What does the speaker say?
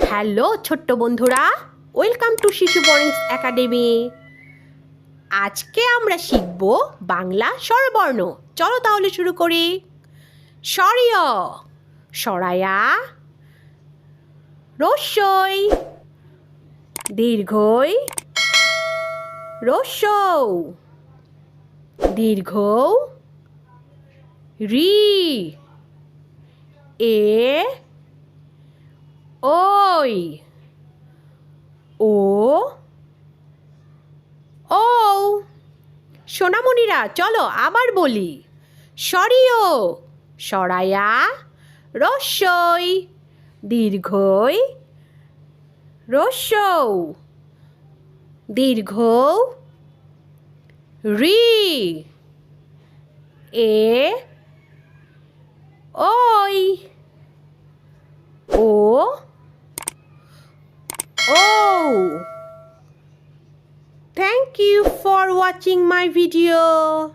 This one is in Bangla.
হ্যালো, ছোট্ট বন্ধুরা। ওয়েলকাম টু শিশু বর্ণিংস একাডেমি। আজকে আমরা শিখব বাংলা স্বরবর্ণ। চলো তাহলে শুরু করি। স্বরীয়। সরায়া রস্যই। দীর্ঘই। রস্যৌ দীর্ঘ রি। এ। ওই। ও। ও সোনামণিরা, চলো আবার বলি। সরিও সরায়া, রস্যই, দীর্ঘই রস্যৌ দীর্ঘ রি, এ Oh! Thank you for watching my video.